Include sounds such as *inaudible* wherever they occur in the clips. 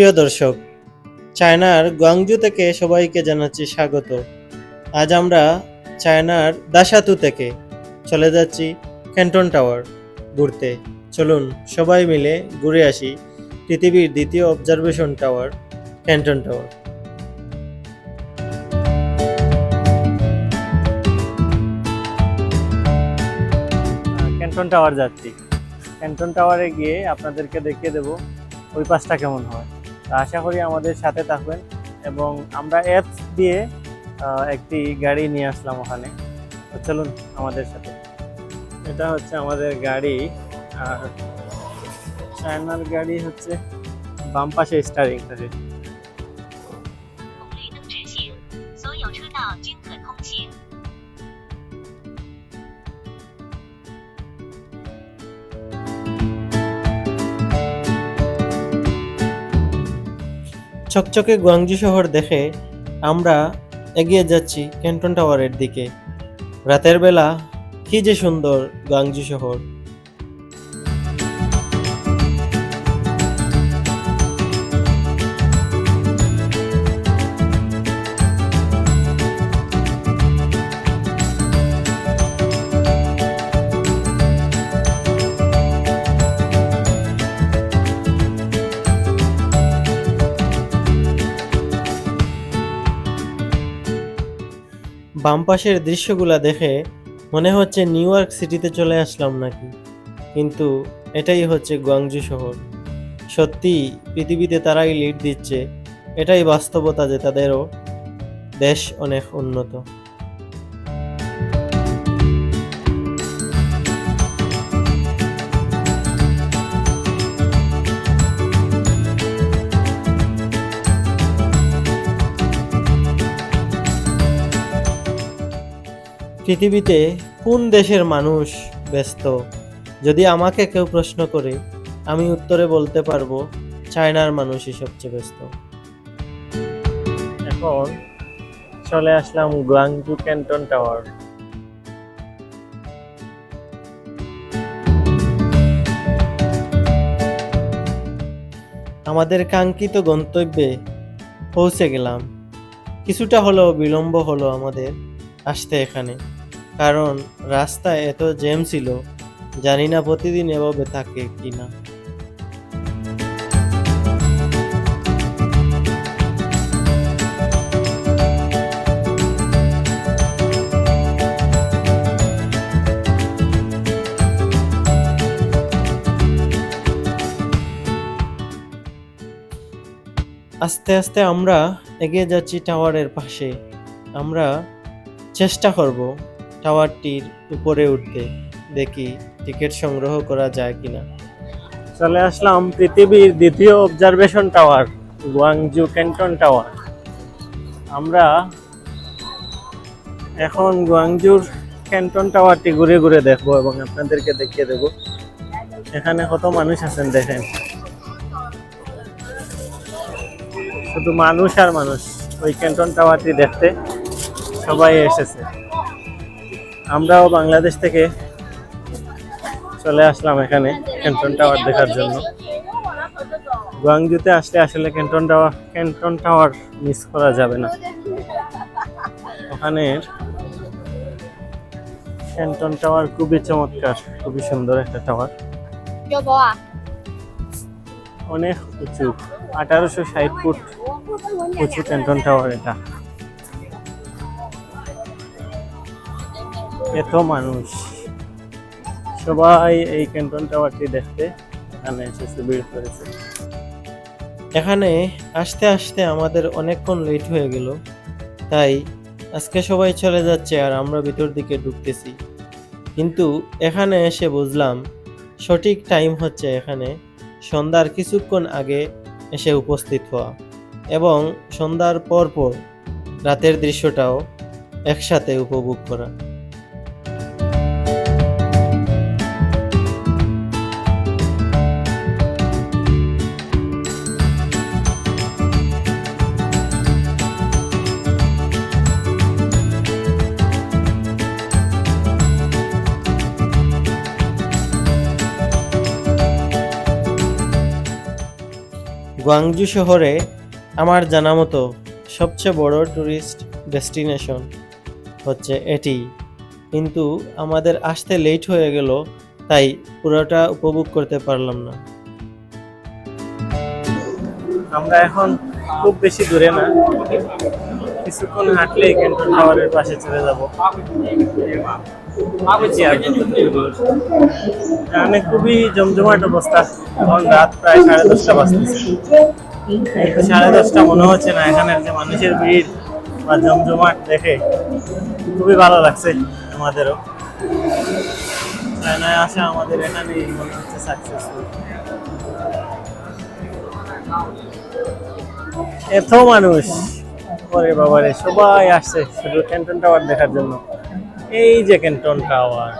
প্রিয় দর্শক, চায়নার গুয়াংজু থেকে সবাইকে জানাচ্ছি স্বাগত। আজ আমরা চায়নার দাসাতু থেকে চলে যাচ্ছি ক্যান্টন টাওয়ার ঘুরতে। চলুন সবাই মিলে ঘুরে আসি পৃথিবীর দ্বিতীয় observation tower Canton tower. Canton tower যাচ্ছি। ক্যান্টন টাওয়ারে গিয়ে আপনাদেরকে দেখিয়ে দেব ওই পাশটা কেমন হয়। আশা করি আমাদের সাথে থাকবেন এবং আমরা অ্যাপস দিয়ে একটি গাড়ি নিয়ে আসলাম ওখানে। চলুন আমাদের সাথে। এটা হচ্ছে আমাদের গাড়ি, আর চায়নার গাড়ি হচ্ছে বাম পাশে স্টারিং থাকে চকচকে গুয়াংজু শহর দেখে আমরা এগিয়ে যাচ্ছি ক্যান্টন টাওয়ারের দিকে। রাতের বেলা কি যে সুন্দর গুয়াংজু শহর। বাম পাশের দৃশ্যগুলা দেখে মনে হচ্ছে নিউ ইয়র্ক সিটিতে চলে আসলাম নাকি। কিন্তু এটাই হচ্ছে গুয়াংজু শহর। সত্যি, পৃথিবীতে তারাই লিড দিচ্ছে। এটাই বাস্তবতা যে তাদেরও দেশ অনেক উন্নত। পৃথিবীতে কোন দেশের মানুষ ব্যস্ত? যদি আমাকে কেউ প্রশ্ন করে আমি উত্তরে বলতে পারব চায়নার মানুষই সবচেয়ে ব্যস্ত। এখন চলে আসলাম গুয়াংজু ক্যান্টন টাওয়ার। আমাদের কাঙ্ক্ষিত গন্তব্যে পৌঁছে গেলাম। কিছুটা হলেও বিলম্ব হলো আমাদের আসতে এখানে। কারণ রাস্তায় এত জ্যাম ছিল, জানি না প্রতিদিন এভাবে থাকে কি না। আস্তে আস্তে আমরা এগিয়ে যাচ্ছি টাওয়ারের পাশে। আমরা চেষ্টা করব টাওয়ারটির উপরে উঠতে দেখি টিকিট সংগ্রহ করা যায় কিনা। চলে আসলাম পৃথিবীর দ্বিতীয় observation tower Guangzhou Canton tower আমরা এখন গুয়াংজুর ক্যান্টন টাওয়ারটি ঘুরে ঘুরে দেখব এবং আপনাদেরকে দেখিয়ে দেব। এখানে কত মানুষ আছেন দেখেন। শুধু মানুষ আর মানুষ, ওই ক্যান্টন টাওয়ারটি দেখতে সবাই এসেছে। আমরাও বাংলাদেশ থেকে চলে আসলাম এখানে ক্যান্টন টাওয়ার দেখার জন্য। গুয়াংজুতে আসলে আসলে Canton tower Canton tower miss করা যাবে না। ওখানে ক্যান্টন টাওয়ার খুবই চমৎকার, খুবই সুন্দর একটা টাওয়ার। অনেক উঁচু, আঠারোশো ষাট ফুট উঁচু ক্যান্টন টাওয়ার এটা। এত মানুষ। সবাই এই ক্যান্টন টাওয়ারটি দেখতে এখানে এসেছে, ভিড় করেছে। এখানে আসতে আসতে আমাদের অনেকক্ষণ লেট হয়ে গেল। তাই আজকে সবাই চলে যাচ্ছে আর আমরা ভিতর দিকে ঢুকতেছি। কিন্তু এখানে এসে বুঝলাম সঠিক টাইম হচ্ছে এখানে সন্ধ্যার কিছুক্ষণ আগে এসে উপস্থিত হওয়া এবং সন্ধ্যার পর পর রাতের দৃশ্যটাও একসাথে উপভোগ করা। গুয়াংজু শহরে আমার জানা মতো সবচেয়ে বড় ট্যুরিস্ট ডেস্টিনেশন হচ্ছে এটি। কিন্তু আমাদের আসতে লেট হয়ে গেল, তাই পুরোটা উপভোগ করতে পারলাম না। আমরা এখন খুব বেশি দূরে না। কিছুক্ষণ হাঁটলেই ক্যান্টন টাওয়ারের পাশে চলে যাব। এখানে খুবই জমজমাট অবস্থা। এখন রাত প্রায় সাড়ে দশটা বাজতেছে। সাড়ে দশটা মনে হচ্ছে না, এখানের যে মানুষের ভিড় বা জমজমাট দেখে খুবই ভালো লাগছে আমাদেরও। চায়নায় আসা আমাদের এখানেই মনে হচ্ছে সাকসেসফুল এত মানুষ। ওরে বাবারে, সবাই আসছে শুধু ক্যান্টন টাওয়ার দেখার জন্য। এই যে ক্যান্টন টাওয়ার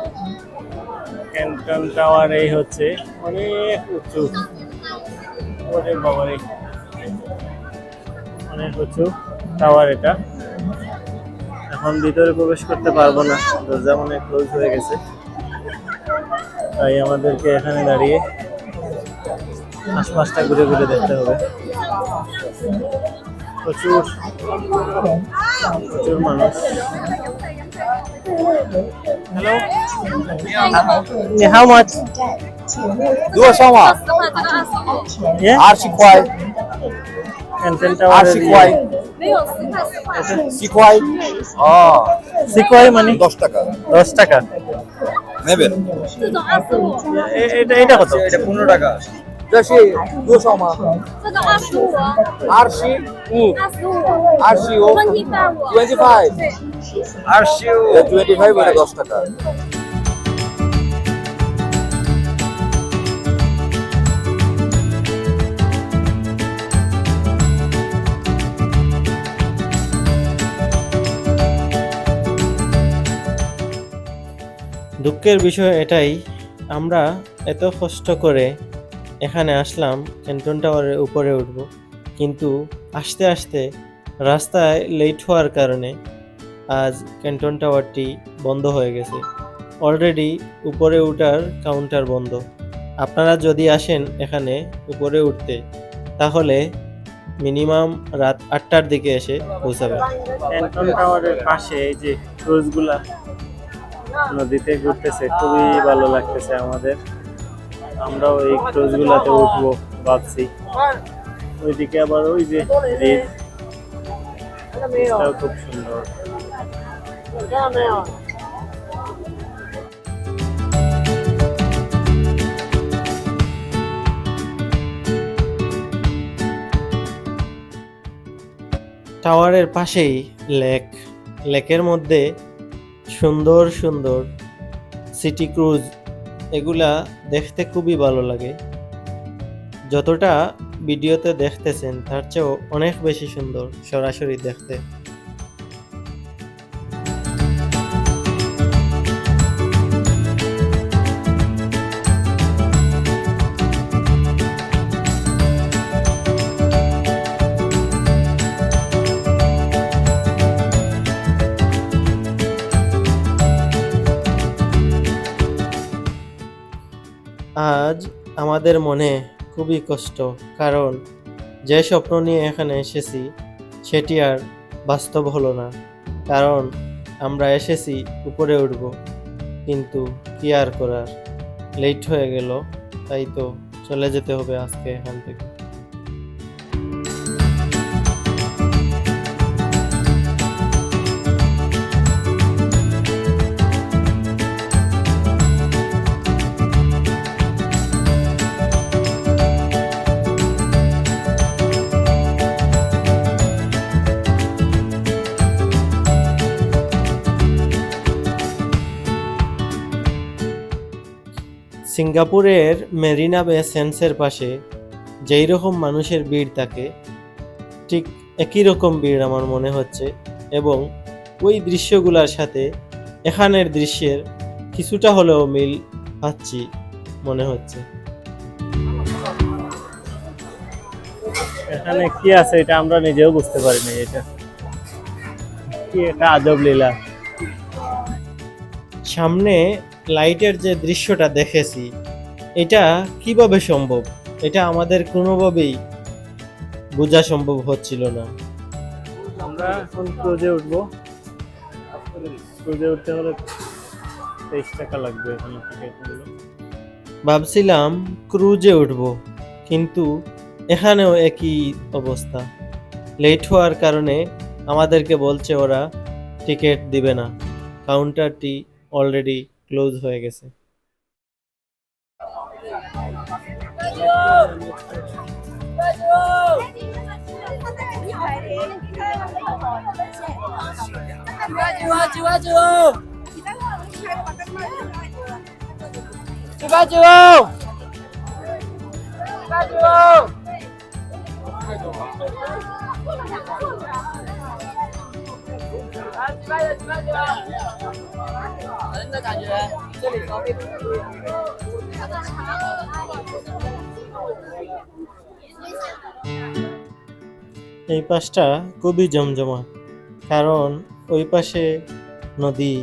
ক্যান্টন টাওয়ার এই হচ্ছে অনেক উঁচু। বাবারে অনেক উঁচু টাওয়ার এটা। এখন ভিতরে প্রবেশ করতে পারব না। দরজা মনে ক্লোজ হয়ে গেছে। তাই আমাদেরকে এখানে দাঁড়িয়ে আশপাশটা ঘুরে ঘুরে দেখতে হবে। প্রচুর প্রচুর মানুষ। Hello? Yeah, how much? Do a sama. Yeah? Arsi kwai. And then Arsi kwai. সিকোয়াই ও সিকোয়াই মানে 10 টাকা 10 টাকা নেবেন এটা এটা কত এটা 15 টাকা দশে দুশো মা আরশি উ আরশি ও টোয়েন্টি ফাইভ দুঃখের বিষয় এটাই আমরা এত কষ্ট করে এখানে আসলাম ক্যান্টন টাওয়ারের উপরে উঠব। কিন্তু আসতে আসতে রাস্তায় লেট হওয়ার কারণে আজ ক্যান্টন টাওয়ারটি বন্ধ হয়ে গেছে। অলরেডি উপরে উঠার কাউন্টার বন্ধ। আপনারা যদি আসেন এখানে উপরে উঠতে, তাহলে মিনিমাম রাত আটটার দিকে এসে পৌঁছাবেন। ক্যান্টন টাওয়ারের পাশে এই যে ক্রুজগুলা, নদীতে ঘুরতেছে, খুবই ভালো লাগতেছে আমাদের। আমরাও এই ক্রুজ গুলাতে উঠবো ভাবছি। ওইদিকে আবার ওই যে খুব সুন্দর। টাওয়ারের পাশেই লেক। লেকের মধ্যে সুন্দর সুন্দর সিটি ক্রুজ, এগুলা দেখতে খুবই ভালো লাগে। যতটা ভিডিওতে দেখতেছেন, তার চেয়েও অনেক বেশি সুন্দর সরাসরি দেখতে। আজ আমাদের মনে খুবই কষ্ট, কারণ যে স্বপ্ন নিয়ে এখানে এসেছি, সেটি আর বাস্তব হলো না। কারণ আমরা এসেছি উপরে উঠব, কিন্তু কি আর করার? লেট হয়ে গেল, তাই তো চলে যেতে হবে আজকে এখান থেকে। সিঙ্গাপুরের মেরিনা বে সেন্সের পাশে যেই রকম মানুষের ভিড় থাকে ঠিক একই রকম ভিড় আমার মনে হচ্ছে এবং ওই দৃশ্যগুলোর সাথে এখানের দৃশ্যের কিছুটা হলেও মিল পাচ্ছি মনে হচ্ছে। এখানে কি আছে এটা আমরা নিজেও বুঝতে পারি পারিনি এটা। কি এটা আজব লীলা। সামনে লাইটের যে দৃশ্যটা দেখেছি এটা কীভাবে সম্ভব? এটা আমাদের কোনোভাবেই বোঝা সম্ভব হচ্ছিল না। আমরা এখন ক্রুজে উঠবো। ক্রুজে উঠতে হলে তেইশ টাকা লাগবে এখানে টিকিট ভাবছিলাম ক্রুজে উঠব কিন্তু এখানেও একই অবস্থা। লেট হওয়ার কারণে আমাদেরকে বলছে ওরা টিকিট দিবে না। কাউন্টারটি অলরেডি ক্লোজ হয়ে গেছে। এই পাশটা খুবই জমজমা কারণ ওই পাশে নদী।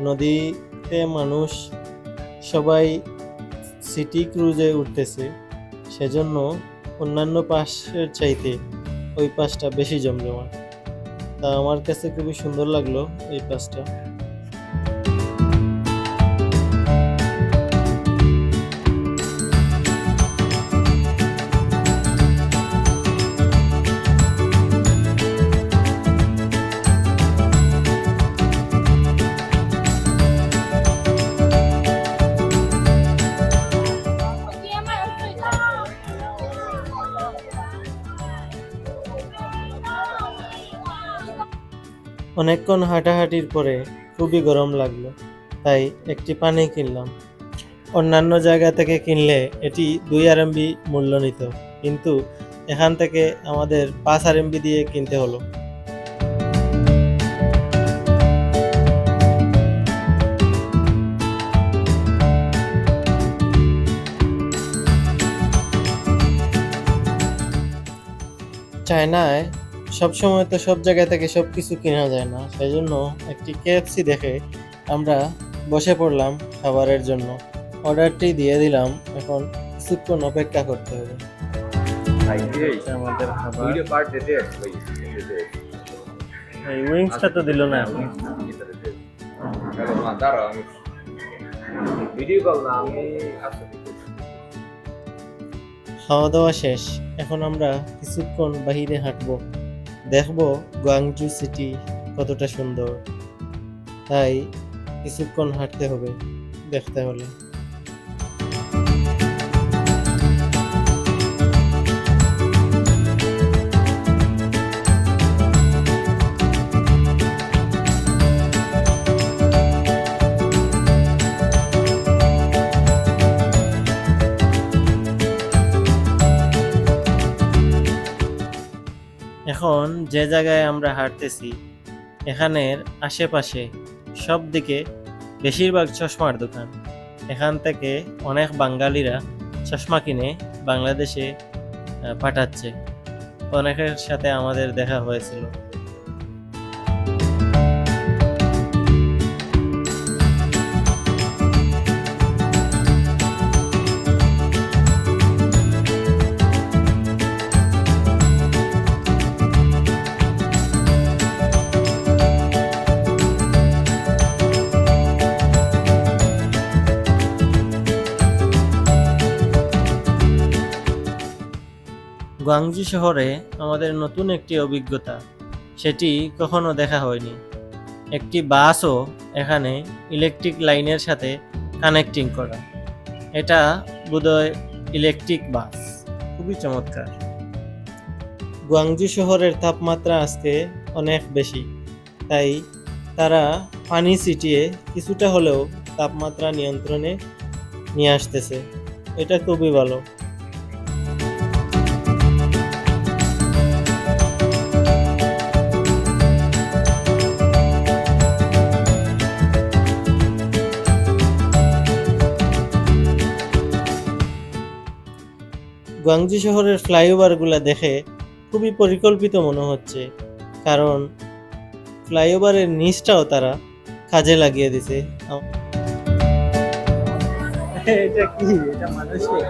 নদীতে মানুষ সবাই সিটি ক্রুজে উঠতেছে, সেজন্য অন্যান্য পাশের চাইতে ওই পাশটা বেশি জমজমা তা আমার কাছে খুবই সুন্দর লাগল এই পাশটা। অনেকক্ষণ হাঁটাহাঁটির পরে খুবই গরম লাগল, তাই একটি পানি কিনলাম। অন্যান্য জায়গা থেকে কিনলে এটি দুই আর এমবি মূল্য নিত, কিন্তু এখান থেকে আমাদের পাঁচ আর এমবি দিয়ে কিনতে হলো। চায়নায় সবসময় তো সব জায়গা থেকে সব কিছু কেনা যায় না। সেই জন্য একটি কেএফসি দেখে আমরা বসে পড়লাম খাবারের জন্য। অর্ডারটি দিয়ে দিলাম এখন কিছুক্ষণ অপেক্ষা করতে হবে। আমাদের খাবার। ভিডিও পার্ট দিতে ভাই দিতে এই উইংসটা তো দিল না খাওয়া দাওয়া শেষ এখন আমরা কিছুক্ষণ বাহিরে হাঁটবো। দেখব গোয়াংজু সিটি কতটা সুন্দর। তাই কিছুক্ষণ হাঁটতে হবে দেখতে হলে। এখন যে জায়গায় আমরা হাঁটতেছি, এখানের আশেপাশে সব দিকে বেশিরভাগ চশমার দোকান। এখান থেকে অনেক বাঙালিরা চশমা কিনে বাংলাদেশে পাঠাচ্ছে। অনেকের সাথে আমাদের দেখা হয়েছিল। গুয়াংজি শহরে আমাদের নতুন একটি অভিজ্ঞতা, সেটি কখনো দেখা হয়নি। একটি বাসও এখানে ইলেকট্রিক লাইনের সাথে কানেক্টিং করা। এটা বোধহয় ইলেকট্রিক বাস। খুবই চমৎকার। গুয়াংজি শহরের তাপমাত্রা আজকে অনেক বেশি, তাই তারা পানি ছিটিয়ে কিছুটা হলেও তাপমাত্রা নিয়ন্ত্রণে নিয়ে আসতেছে। এটা খুবই ভালো। গুয়াংজি শহরের ফ্লাইওভারগুলো দেখে খুবই পরিকল্পিত মনে হচ্ছে কারণ ফ্লাইওভারের নিচটাও তারা কাজে লাগিয়ে দিছে। আম- এটা কি? এটা মানুষই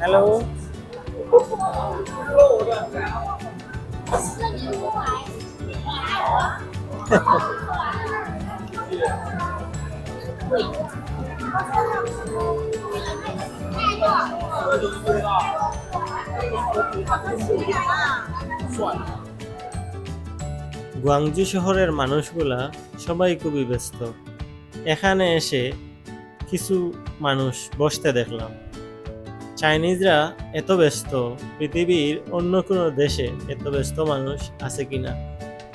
হ্যালো *laughs* গুয়াংজু শহরের মানুষগুলা সবাই খুবই ব্যস্ত। এখানে এসে কিছু মানুষ বসতে দেখলাম। চাইনিজরা এত ব্যস্ত, পৃথিবীর অন্য কোনো দেশে এত ব্যস্ত মানুষ আছে কিনা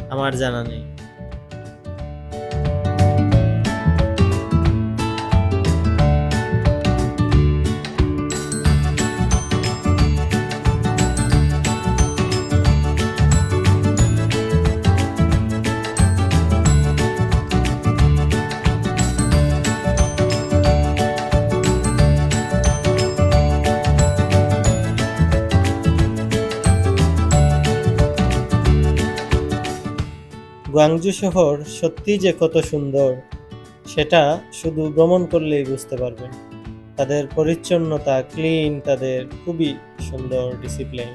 আমার জানা নেই। গুয়াংজু শহর সত্যি যে কত সুন্দর সেটা শুধু ভ্রমণ করলেই বুঝতে পারবেন। তাদের পরিচ্ছন্নতা ক্লিন তাদের খুবই সুন্দর ডিসিপ্লিন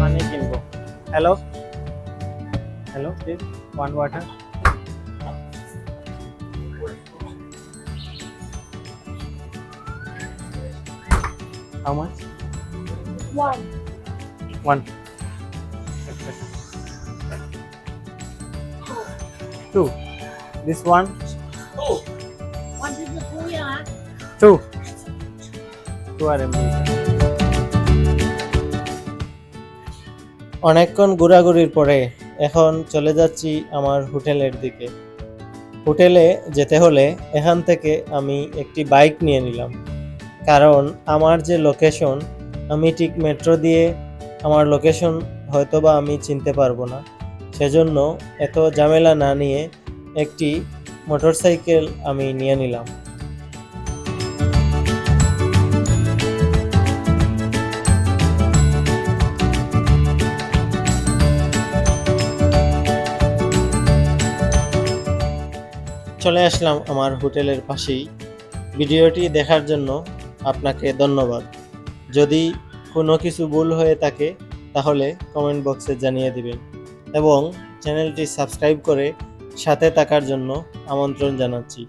পানি কিনবো। Hello hello one water how much One. One two this one One is the two yeah. Two two আর এমনি অনেকক্ষণ ঘোরাঘুরির পরে এখন চলে যাচ্ছি আমার হোটেলের দিকে। হোটেলে যেতে হলে এখান থেকে আমি একটি বাইক নিয়ে নিলাম। কারণ আমার যে লোকেশন আমি ঠিক মেট্রো দিয়ে আমার লোকেশন হয়তোবা আমি চিনতে পারব না। সেজন্য এত ঝামেলা না নিয়ে একটি মোটরসাইকেল আমি নিয়ে নিলাম। চলে আসলাম আমার হোটেলের পাশেই। ভিডিওটি দেখার জন্য আপনাকে ধন্যবাদ। যদি কোনো কিছু ভুল হয়ে থাকে, তাহলে কমেন্ট বক্সে জানিয়ে দিবেন। এবং চ্যানেলটি সাবস্ক্রাইব করে সাথে থাকার জন্য আমন্ত্রণ জানাচ্ছি।